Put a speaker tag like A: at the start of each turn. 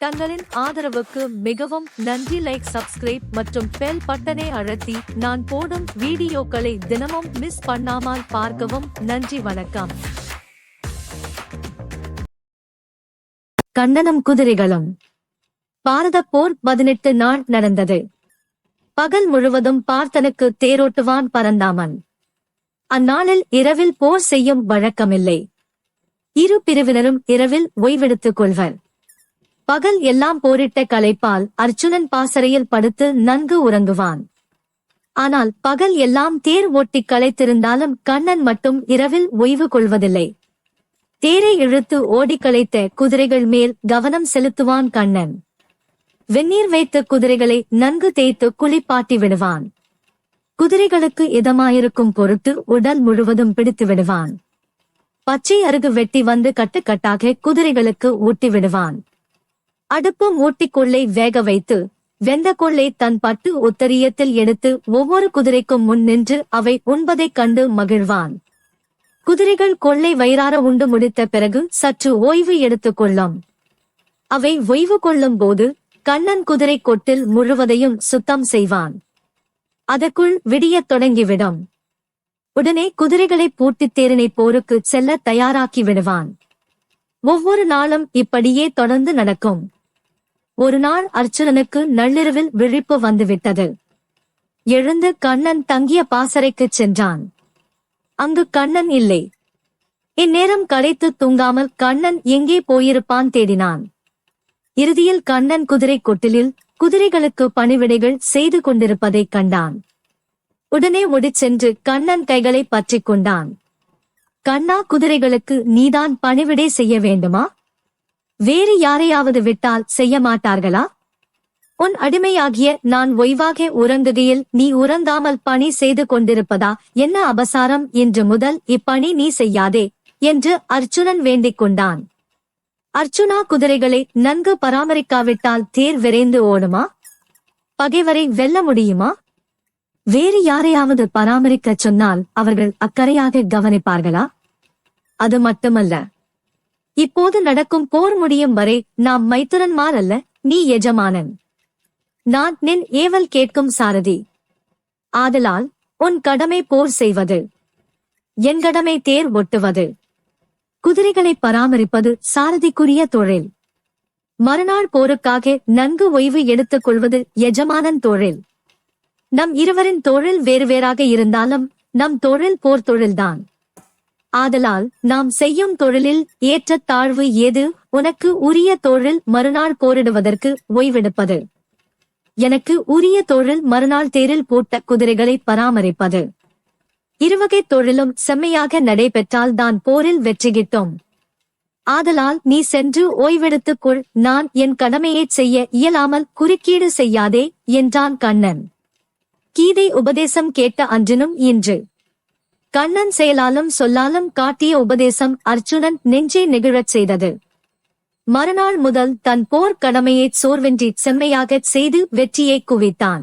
A: தங்களின் ஆதரவுக்கு மிகவும் நன்றி லைக் சப்ஸ்கிரைப் மற்றும் பெல் பட்டனை அழுத்தி நான் போடும் வீடியோக்களை தினமும் மிஸ் பண்ணாமல் பார்க்கவும் நன்றி வணக்கம். கண்டனம் குதிரைகளும். பாரத போர் பதினெட்டு நாள் நடந்தது. பகல் முழுவதும் பார்த்தனுக்கு தேரோட்டுவான் பரந்தாமன். அந்நாளில் இரவில் போர் செய்யும் வழக்கமில்லை. இரு பிரிவினரும் இரவில் ஓய்வெடுத்துக் கொள்வர். பகல் எல்லாம் போரிட்ட களைப்பால் அர்ஜுனன் பாசறையில் படுத்து நன்கு உறங்குவான். ஆனால் பகல் எல்லாம் தேர் ஓட்டி களைத்திருந்தாலும் கண்ணன் மட்டும் இரவில் ஓய்வு கொள்வதில்லை. தேரை இழுத்து ஓடி களைத்த குதிரைகள் மேல் கவனம் செலுத்துவான் கண்ணன். வெந்நீர் வைத்த குதிரைகளை நன்கு தேய்த்து குளிப்பாட்டி விடுவான். குதிரைகளுக்கு இதமாயிருக்கும் பொருட்டு உடல் முழுவதும் பிடித்து விடுவான். பச்சை அருகு வெட்டி வந்து கட்டுக்கட்டாக குதிரைகளுக்கு ஊட்டி விடுவான். அடுப்பு மூட்டிக்கொள்ளை வேக வைத்து வெந்த கொள்ளை தன் பட்டு உத்தரியத்தில் எடுத்து ஒவ்வொரு குதிரைக்கும் முன் நின்று அவை உண்பதைக் கண்டு மகிழ்வான். குதிரைகள் கொள்ளை வயிறார உண்டு முடித்த பிறகு சற்று ஓய்வு எடுத்துக் கொள்ளும். அவை ஓய்வு கொள்ளும் போது கண்ணன் குதிரை கொட்டில் முழுவதையும் சுத்தம் செய்வான். அதற்குள் விடியத் தொடங்கிவிடும். உடனே குதிரைகளை பூட்டித் தேரினை போருக்கு செல்ல தயாராக்கி விடுவான். ஒவ்வொரு நாளும் இப்படியே தொடர்ந்து நடக்கும். ஒரு நாள் அர்ச்சுனனுக்கு நள்ளிரவில் விழிப்பு வந்துவிட்டது. எழுந்து கண்ணன் தங்கிய பாசறைக்குச் சென்றான். அங்கு கண்ணன் இல்லை. இந்நேரம் களைத்து தூங்காமல் கண்ணன் எங்கே போயிருப்பான் தேடினான். இறுதியில் கண்ணன் குதிரை கொட்டிலில் குதிரைகளுக்கு பணிவிடைகள் செய்து கொண்டிருப்பதைக் கண்டான். உடனே ஓடிச் சென்று கண்ணன் கைகளை பற்றிக் கொண்டான். கண்ணா குதிரைகளுக்கு நீதான் பணிவிடை செய்ய வேண்டுமா? வேறு யாரையாவது விட்டால் செய்ய மாட்டார்களா? உன் அடிமையாகிய நான் ஒய்வாக உறங்குகையில் நீ உறந்தாமல் பணி செய்து கொண்டிருப்பதா? என்ன அபசாரம்? என்று முதல் இப்பணி நீ செய்யாதே என்று அர்ச்சுனன் வேண்டிக் கொண்டான். அர்ச்சுனா குதிரைகளை நன்கு பராமரிக்காவிட்டால் தேர் விரைந்து ஓடுமா? பகைவரை வெல்ல முடியுமா? வேறு யாரையாவது பராமரிக்கச் சொன்னால் அவர்கள் அக்கறையாக கவனிப்பார்களா? அது மட்டுமல்ல இப்போது நடக்கும் போர் முடியும் வரை நாம் மைத்துரன்மார் அல்ல நீ எஜமானன். நான் நின் ஏவல் கேட்கும் சாரதி. ஆதலால் உன் கடமை போர் செய்வது. என் கடமை தேர் ஒட்டுவது. குதிரைகளை பராமரிப்பது சாரதிக்குரிய தொழில். மறுநாள் போருக்காக நன்கு ஓய்வு எடுத்துக் கொள்வது எஜமானன் தொழில். நம் இருவரின் தொழில் வேறு வேறாக இருந்தாலும் நம் தொழில் போர் தொழில்தான். ஆதலால் நாம் செய்யும் தொழிலில் ஏற்ற தாழ்வு ஏது? உனக்கு உரிய தொழில் மறுநாள் போரிடுவதற்கு ஓய்வெடுப்பது. எனக்கு உரிய தொழில் மறுநாள் தேரில் போட்ட குதிரைகளை பராமரிப்பது. இருவகை தொழிலும் செம்மையாக நடைபெற்றால் தான் போரில் வெற்றி கிட்டோம். ஆதலால் நீ சென்று ஓய்வெடுத்துக் கொள். நான் என் கடமையைச் செய்ய இயலாமல் குறுக்கீடு செய்யாதே என்றான் கண்ணன். கீதை உபதேசம் கேட்ட அன்றினும் இன்று. கண்ணன் செயலாலும் சொல்லாலும் காட்டிய உபதேசம் அர்ஜுனன் நெஞ்சை நெகிழச் செய்தது. மறுநாள் முதல் தன் போர் கடமையை சோர்வின்றி செம்மையாகச் செய்து வெற்றியை குவித்தான்.